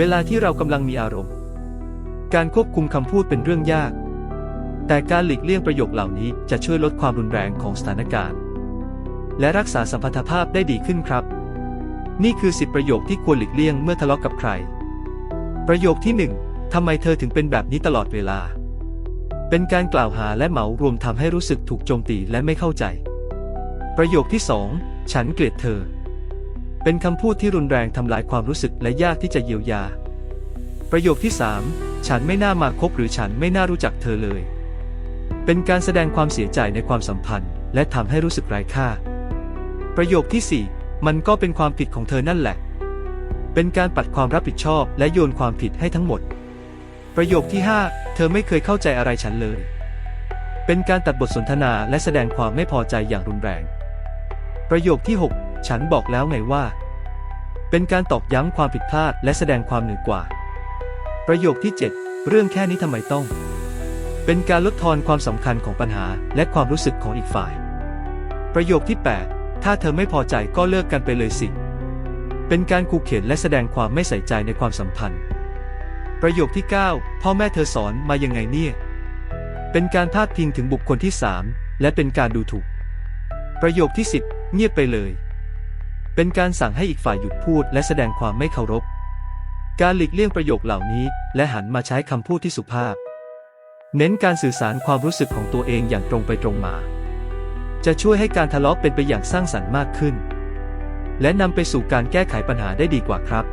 เวลาที่เรากำลังมีอารมณ์ การควบคุมคำพูดเป็นเรื่องยาก แต่การหลีกเลี่ยงประโยคเหล่านี้จะช่วยลดความรุนแรงของสถานการณ์ และรักษาสัมพันธภาพได้ดีขึ้นครับ นี่คือ 10 ประโยคที่ควรหลีกเลี่ยงเมื่อทะเลาะกับใคร ประโยคที่ 1ทำไมเธอถึงเป็นแบบนี้ตลอดเวลา เป็นการกล่าวหาและเหมารวมทำให้รู้สึกถูกโจมตีและไม่เข้าใจ ประโยคที่ 2 ฉันเกลียดเธอ เป็นคำพูดที่รุนแรงทำลายความรู้สึกและยากที่จะเยียวยา ประโยคที่ 3 ฉันไม่น่ามาคบหรือฉันไม่น่ารู้จักเธอเลย เป็นการแสดงความเสียใจในความสัมพันธ์ และทำให้รู้สึกไร้ค่า ประโยคที่ 4 มันก็เป็นความผิดของเธอนั่นแหละ เป็นการปัดความรับผิดชอบและโยนความผิดให้ทั้งหมด ประโยคที่ 5 เธอไม่เคยเข้าใจอะไรฉันเลย เป็นการตัดบทสนทนาและแสดงความไม่พอใจอย่างรุนแรง ประโยคที่ 6 ฉันบอกแล้วไงว่า เป็นการตอกย้ำความผิดพลาดและแสดงความเหนือกว่า ประโยคที่ 7 เรื่องแค่นี้ทำไมต้อง เป็นการลดทอนความสำคัญของปัญหาและความรู้สึกของอีกฝ่าย ประโยคที่ 8 ถ้าเธอไม่พอใจก็เลิกกันไปเลยสิ เป็นการขู่เข็นและแสดงความไม่ใส่ใจในความสัมพันธ์ ประโยคที่ 9 พ่อแม่เธอสอนมายังไงเนี่ย เป็นการพาดพิงถึงบุคคลที่ 3 และเป็นการดูถูก ประโยคที่ 10 เงียบไปเลย เป็นการสั่งให้อีกฝ่ายหยุดพูดและแสดงความไม่เคารพ การหลีกเลี่ยงประโยคเหล่านี้ และหันมาใช้คำพูดที่สุภาพ เน้นการสื่อสารความรู้สึกของตัวเองอย่างตรงไปตรงมา จะช่วยให้การทะเลาะเป็นไปอย่างสร้างสรรค์มากขึ้น และนำไปสู่การแก้ไขปัญหาได้ดีกว่าครับ